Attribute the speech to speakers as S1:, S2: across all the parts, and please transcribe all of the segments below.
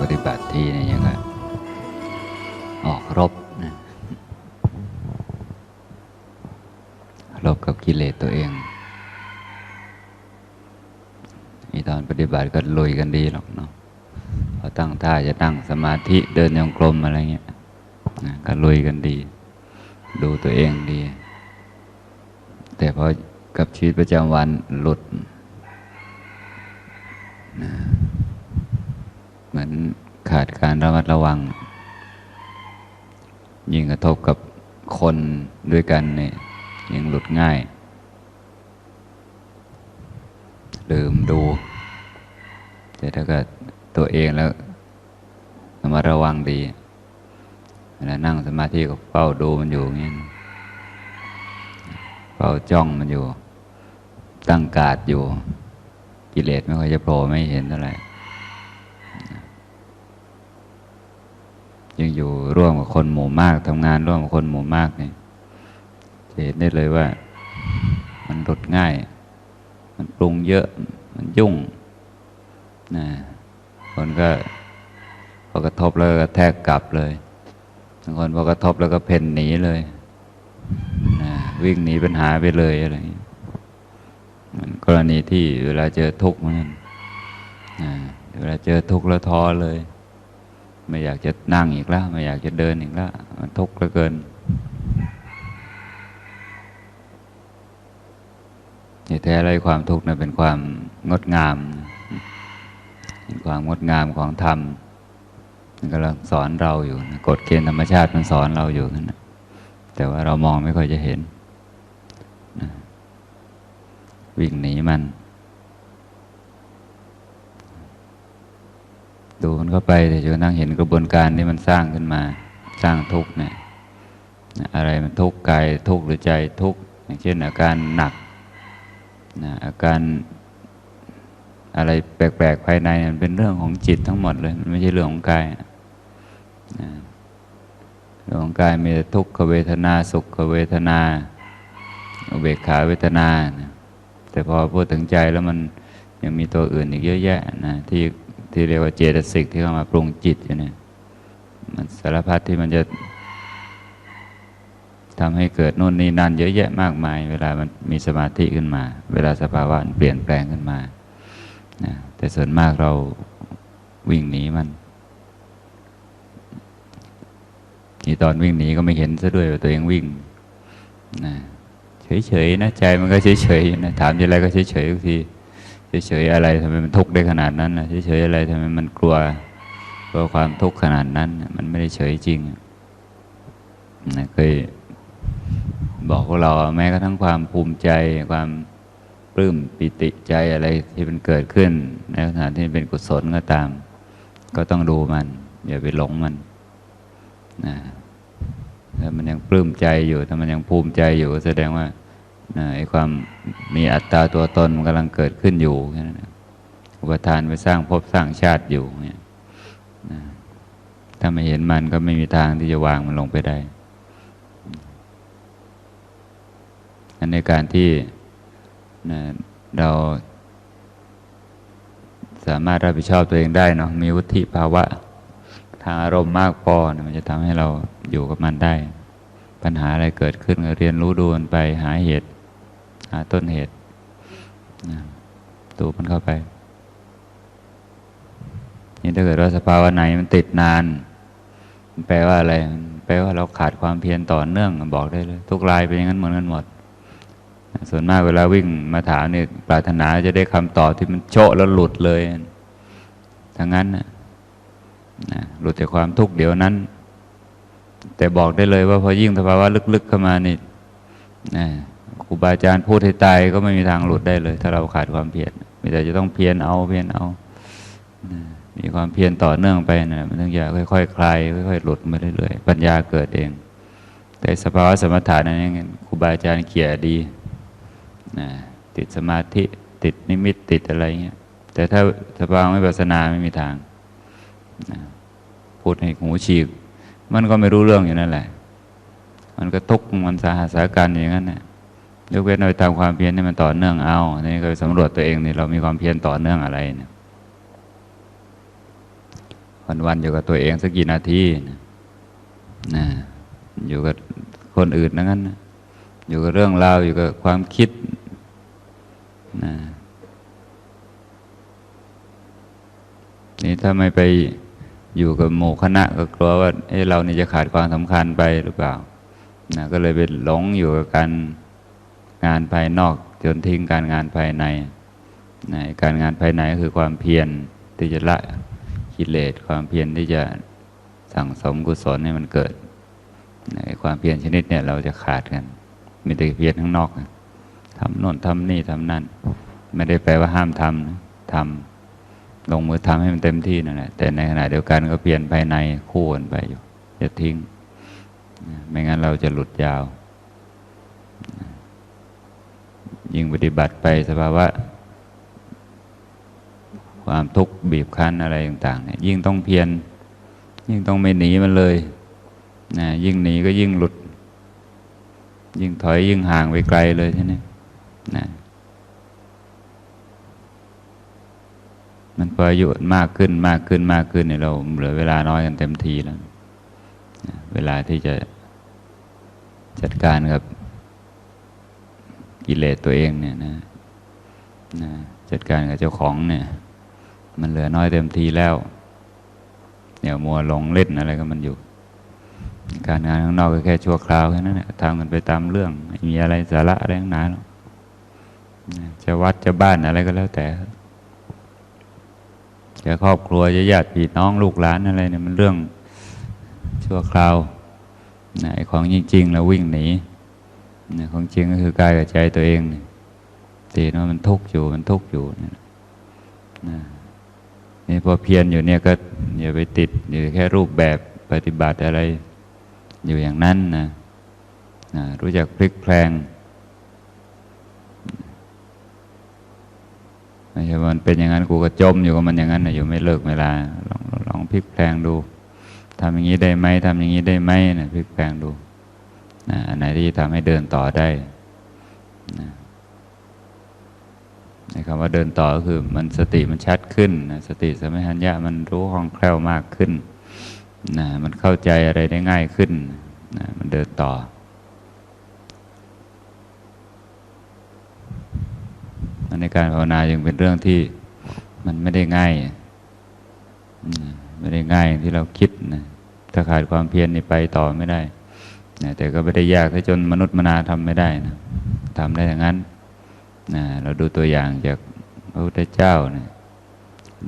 S1: ปฏิบัติทีเนี่ยังก็ออกรบนะรบกับกิเลสตัวเองอีตอนปฏิบัติก็ลุยกันดีหรอกเนาะพอตั้งท่าจะนั่งสมาธิเดินยองกลมอะไรเงี้ยก็ลุยกันดี ดูตัวเองดี แต่พอกับชีวิตประจำวันหลุดนะ มือนขาดการระมัดระวัง ยิ่งกระทบกับคนด้วยกันเนี่ยยิ่งหลุดง่าย ลืมดู แต่ถ้าเกิดตัวเองแล้วระมัดระวังดีเวลานั่งสมาธิก็เฝ้าดูมันอยู่อย่างนี้นะเฝ้าจ้องมันอยู่ ตั้งการ์ดอยู่ กิเลสไม่ค่อยจะโผล่ไม่เห็นเท่าไหร่ ยังอยู่ร่วมกับคนหมู่มากทำงานร่วมกับคนหมู่มากเนี่ยเห็นได้เลยว่า มันหลุดง่าย มันปรุงเยอะ มันยุ่งนะคนก็พอกระทบแล้วก็แทกกลับเลยบางคนพอกระทบแล้วก็เพ่นหนีเลยนะวิ่งหนีปัญหาไปเลยอะไรอย่างนี้มันกรณีที่เวลาเจอทุกข์มันนะเวลาเจอทุกข์แล้วท้อเลย ไม่อยากจะนั่งอีกแล้ว ไม่อยากจะเดินอีกแล้วมันทุกข์เหลือเกินที่แท้ไรความทุกข์นั้นเป็นความงดงาม เป็นความงดงามของธรรมมันกำลังสอนเราอยู่นะกฎเกณฑ์ธรรมชาติมันสอนเราอยู่นั่นนะแต่ว่าเรามองไม่ค่อยจะเห็นนะวิ่งหนีมัน ดูมันเข้าไปแต่จนกระทั่งเห็นกระบวนการที่มันสร้างขึ้นมา สร้างทุกข์เนี่ยนะอะไรมันทุกข์กายทุกข์หรือใจทุกข์อย่างเช่นอาการหนักนะอาการอะไรแปลกๆภายในมันเป็นเรื่องของจิตทั้งหมดเลยมันไม่ใช่เรื่องของกายนะเรื่องของกายมีทุกขเวทนาสุขเวทนาอุเบกขาเวทนานะแต่พอพูดถึงใจแล้วมันยังมีตัวอื่นอีกเยอะแยะนะที่ ที่เรียกว่าเจตสิกที่เข้ามาปรุงจิตอยู่เนี่ยมันสารพัดที่มันจะทำให้เกิดนู่นนี่นั่นเยอะแยะมากมาย เวลามันมีสมาธิขึ้นมา เวลาสภาวะมันเปลี่ยนแปลงขึ้นมานะแต่ส่วนมากเราวิ่งหนีมันที่ตอนวิ่งหนีก็ไม่เห็นซะด้วยว่าตัวเองวิ่งนะเฉยๆนะใจมันก็เฉยๆนะถามอะไรก็เฉยๆทุกที เฉยๆอะไรทำไมมันทุกข์ได้ขนาดนั้นนะเฉยๆอะไรทำไมมันกลัวกลัวความทุกข์ขนาดนั้น มันไม่ได้เฉยจริงนะเคยบอกพวกเราแม้กระทั่งความภูมิใจความปลื้มปิติใจอะไรที่มันเกิดขึ้น ในขณะที่เป็นกุศลก็ตาม ก็ต้องดูมัน อย่าไปหลงมันนะถ้ามันยังปลื้มใจอยู่ถ้ามันยังภูมิใจอยู่แสดงว่า ไอ้ความมีอัตตาตัวตนมันกำลังเกิดขึ้นอยู่แค่นั้นนะอุปทานไปสร้างภพสร้างชาติอยู่เนี่ยถ้าไม่เห็นมันก็ไม่มีทางที่จะวางมันลงไปได้อันในการที่เราสามารถรับผิดชอบตัวเองได้เนาะมีวุฒิภาวะ ทางอารมณ์มากพอนะมันจะทำให้เราอยู่กับมันได้ ปัญหาอะไรเกิดขึ้นก็เรียนรู้ดูมันไปหาเหตุ หาต้นเหตุดูมันเข้าไป นี่ถ้าเกิดว่าสภาวะไหนมันติดนานมันแปลว่าอะไรมันแปลว่าเราขาดความเพียรต่อเนื่องบอกได้เลย ทุกรายเป็นอย่างนั้นเหมือนกันหมด ส่วนมากเวลาวิ่งมาถามเนี่ยปรารถนาจะได้คำตอบที่มันโชะแล้วหลุดเลยทั้งนั้นนะหลุดจากความทุกข์เดี๋ยวนั้น แต่บอกได้เลยว่าพอยิ่งสภาวะลึกๆเข้ามานี่นะ ครูบาอาจารย์พูดให้ตายก็ไม่มีทางหลุดได้เลย ถ้าเราขาดความเพียรมีแต่จะต้องเพียรเอาเพียรเอา มีความเพียรต่อเนื่องไปนะมันถึงจะค่อยๆคคลายค่อยๆหลุดมาเรื่อยๆปัญญาเกิดเอง แต่สภาวะสมถะนั้นครูบาอาจารย์เขี่ยดีนะติดสมาธิติดนิมิตติดอะไรเงี้ยแต่ถ้าสภาวะไม่ปัสนาไม่มีทางนะพูดให้หูฉีก มันก็ไม่รู้เรื่องอยู่นั่นแหละ มันก็ทุกข์มันสาหัสสาการอย่างนั้นนะ ยกเว้นเราทำความเพียรให้มันต่อเนื่องเอานี่ก็สำรวจตัวเองนี่เรามีความเพียรต่อเนื่องอะไรเนี่ยควันๆอยู่กับตัวเองสักกี่นาทีนะนะอยู่กับคนอื่นนั่นนะอยู่กับเรื่องราวอยู่กับความคิดนะนี่ถ้าไม่ไปอยู่กับหมู่คณะก็กลัวว่าเอ้เรานี่จะขาดความสำคัญไปหรือเปล่านะก็เลยไปหลงอยู่กับการ งานภายนอกจนทิ้งการงานภายในนะการงานภายในก็คือความเพียรที่จะละกิเลสความเพียรที่จะสั่งสมกุศลให้มันเกิดนะความเพียรชนิดเนี่ยเราจะขาดกัน มีแต่เพียรข้างนอกทำโน่นทำนี่ทำนั่น ไม่ได้แปลว่าห้ามทำนะทำลงมือทำให้มันเต็มที่นั่นแหละแต่ในขณะเดียวกันก็เปลี่ยนภายในคู่กันไปอยู่อย่าทิ้ง ไม่งั้นเราจะหลุดยาวนะ ยิ่งปฏิบัติไปสภาวะ ความทุกข์บีบคั้นอะไรต่างๆเนี่ยยิ่งต้องเพียรยิ่งต้องไม่หนีมันเลยนะยิ่งหนีก็ยิ่งหลุด ยิ่งถอยยิ่งห่างไปไกลเลยใช่ไหมนะมันพออายุมากขึ้นมากขึ้นมากขึ้นเนี่ยเราเหลือเวลาน้อยกันเต็มทีแล้วนะเวลาที่จะจัดการกับ กิเลสตัวเองเนี่ยนะนะจัดการกับเจ้าของเนี่ย มันเหลือน้อยเต็มทีแล้วเดี๋ยวมัวหลงเล่นอะไรก็มันอยู่ การงานข้างนอกก็แค่ชั่วคราวแค่นั้นแหละทำกันไปตามเรื่องมีอะไรสาระอะไรทั้งนั้นจะวัดจะบ้านอะไรก็แล้วแต่จะครอบครัวจะญาติพี่น้องลูกหลานอะไรเนี่ยมันเรื่องชั่วคราวไอ้ของจริงๆเราวิ่งหนี ของจริงก็คือกายกับใจตัวเองเนี่ยตีนว่ามันทุกข์อยู่มันทุกข์อยู่เนี่ยนี่พอเพียรอยู่เนี่ยก็อย่าไปติดอยู่แค่รูปแบบปฏิบัติอะไร อยู่อย่างนั้นนะนะรู้จักพลิกแพลงไม่ใช่ว่ามันเป็นอย่างนั้นกูก็จมอยู่กับมันอย่างนั้นนะอยู่ไม่เลิกเวลาลองลองพลิกแพลงดูทำอย่างนี้ได้ไหมทำอย่างนี้ได้ไหมนะพลิกแพลงดู นะอันไหนที่ทำให้เดินต่อได้นะในคำว่าเดินต่อก็คือมันสติมันชัดขึ้นนะสติสมัชัญญะมันรู้คล่องแคล่วมากขึ้นนะมันเข้าใจอะไรได้ง่ายขึ้นนะมันเดินต่อ ในการภาวนายังเป็นเรื่องที่มันไม่ได้ง่ายไม่ได้ง่ายอย่างที่เราคิดนะถ้าขาดความเพียรนี่ไปต่อไม่ได้ นะแต่ก็ไม่ได้ยากถ้าจนมนุษย์มนาทำไม่ได้นะทำได้อย่างนั้นนะเราดูตัวอย่างจากพระพุทธเจ้านะ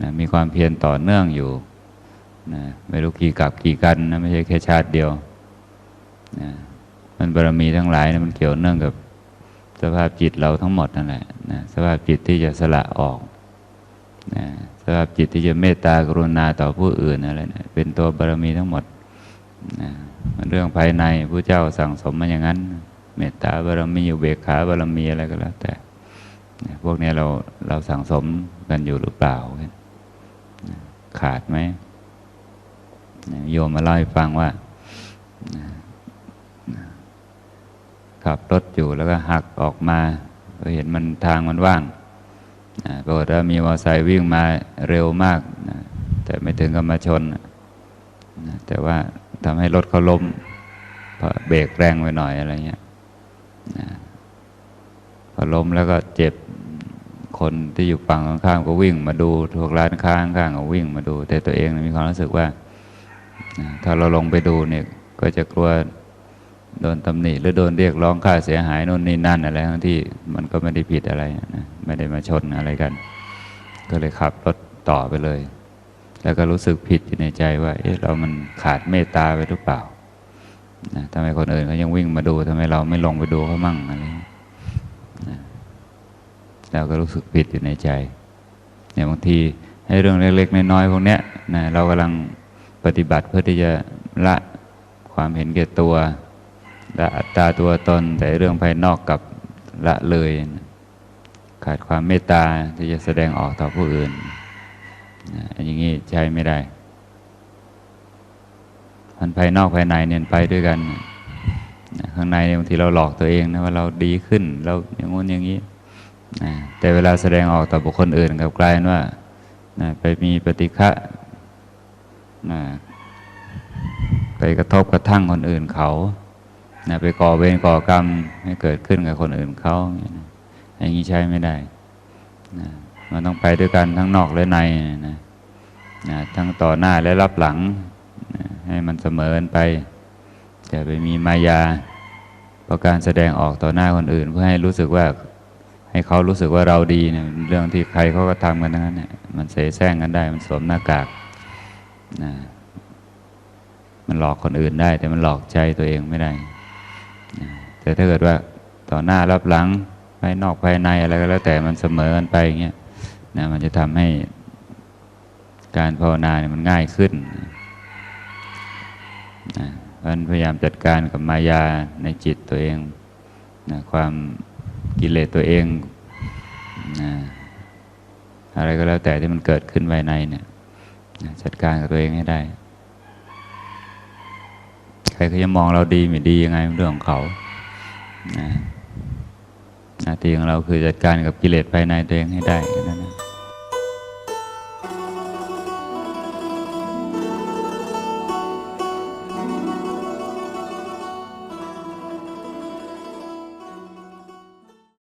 S1: นะมีความเพียรต่อเนื่องอยู่นะไม่รู้กี่กับกี่กันนะไม่ใช่แค่ชาติเดียวนะมันบารมีทั้งหลายนะมันเกี่ยวเนื่องกับสภาพจิตเราทั้งหมดนั่นแหละนะสภาพจิตที่จะสละออกนะสภาพจิตที่จะเมตตากรุณาต่อผู้อื่นอะไรนะเป็นตัวบารมีทั้งหมดนะ เรื่องภายในผู้เจ้าสั่งสมมาอย่างนั้น เมตตาบารมีอยู่เบกขาบารมีอะไรก็แล้ว แต่พวกนี้เราเราสั่งสมกันอยู่หรือเปล่า ขาดไหมโยมมาเล่าให้ฟังว่าขับรถอยู่แล้วก็หักออกมาก็เห็นมันทางมันว่างปรากฏว่ามีมอเตอร์ไซค์วิ่งมาเร็วมาก แต่ไม่ถึงกับมาชน แต่ว่า ทำให้รถเขาล้มเพราะเบรกแรงไปหน่อยอะไรเงี้ยนะพอล้มแล้วก็เจ็บคนที่อยู่ฝั่งข้างๆก็วิ่งมาดูทุกร้านค้าข้างๆก็วิ่งมาดู แต่ตัวเองมีความรู้สึกว่า ถ้าเราลงไปดูเนี่ย ก็จะกลัวโดนตำหนิหรือโดนเรียกร้องค่าเสียหายโน่นนี่นั่นอะไรทั้งที่มันก็ไม่ได้ผิดอะไรนะไม่ได้มาชนอะไรกัน ก็เลยขับรถต่อไปเลย แล้วก็รู้สึกผิดอยู่ในใจว่า เอ๊ะเรามันขาดเมตตาไปหรือเปล่านะทำไมคนอื่นเขายังวิ่งมาดูทำไมเราไม่ลงไปดูเขามั่งอะไรนะเราก็รู้สึกผิดอยู่ในใจเนี่ยบางทีให้เรื่องเล็ก ๆ น้อยๆพวกเนี้ยนะเรากำลังปฏิบัติเพื่อที่จะละความเห็นแก่ตัวละอัตตาตัวตน แต่เรื่องภายนอกกับละเลย ขาดความเมตตาที่จะแสดงออกต่อผู้อื่น อย่างนี้ใช้ไม่ได้มันภายนอกภายในเนี่ยไปด้วยกัน ข้างในบางทีเราหลอกตัวเองนะว่าเราดีขึ้นเราอย่างงู้นอย่างนี้แต่เวลาแสดงออกต่อบุคคลอื่นกับกลายว่าไปมีปฏิฆะไปกระทบกระทั่งคนอื่นเขาไปก่อเวรก่อกรรมให้เกิดขึ้นกับคนอื่นเขาอย่างนี้ใช้ไม่ได้ มันต้องไปด้วยกันทั้งนอกและในนะนะทั้งต่อหน้าและรับหลังนะให้มันเสมอกันไปจะไปมีมายาเพราะการแสดงออกต่อหน้าคนอื่น เพื่อให้รู้สึกว่าให้เขารู้สึกว่าเราดีเนี่ยเรื่องที่ใครเขาก็ทำกันทั้งนั้นเนี่ยมันเสแสร้งกันได้ มันสวมหน้ากากนะมันหลอกคนอื่นได้ แต่มันหลอกใจตัวเองไม่ได้นะแต่ถ้าเกิดว่าต่อหน้ารับหลังภายนอกภายในอะไรก็แล้วแต่มันเสมอกันไปอย่างเงี้ย นะมันจะทำให้การภาวนาเนี่ยมันง่ายขึ้นนะเพราะฉะนั้นพยายามจัดการกับมายาในจิตตัวเองนะความกิเลสตัวเองนะอะไรก็แล้วแต่ที่มันเกิดขึ้นภายในเนี่ยนะจัดการกับตัวเองให้ได้ ใครเขาจะมองเราดีไม่ดียังไงเป็นเรื่องของเขานะหน้าที่ของเราคือจัดการกับกิเลสภายในตัวเองให้ได้